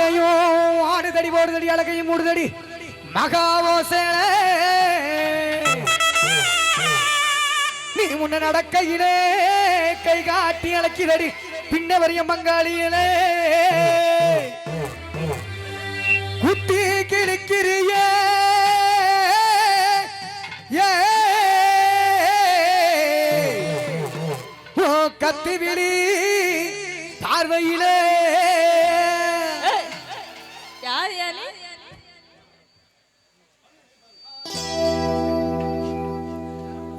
கோயிலையும் ஆடுதடி ஓடுதடி அழகையும் மூடுதடி. மகாவோசேல நீ முன்ன நடக்கையிலே கை காட்டி அழைக்கிறடி பின்ன வரைய மங்காளியிலே குத்தி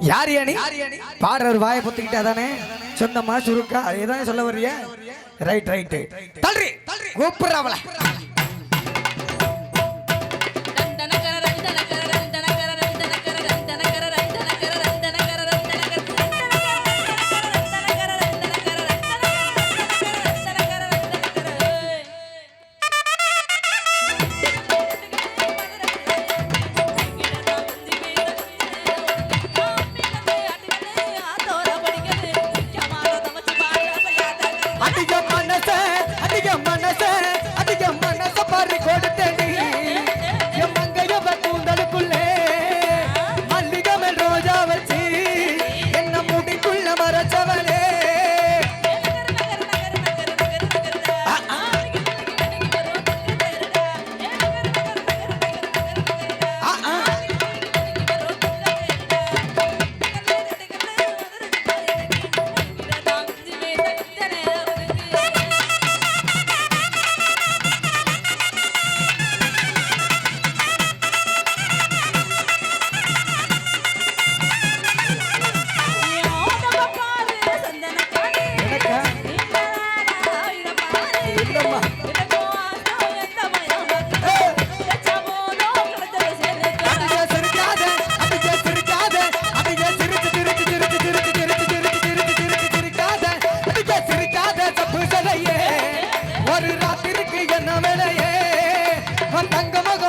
யார் யானி பாடுறவர் வாயை பொத்துக்கிட்டா தானே? சொந்தமா சுருக்கா? அதே தானே சொல்ல வர்றியா ரைட் ரைட் தள்ளி! தள்ளி கூப்பிடுறவளை ஒரு ராத்திரிக்கு என்ன வேலையே? தங்க மகன்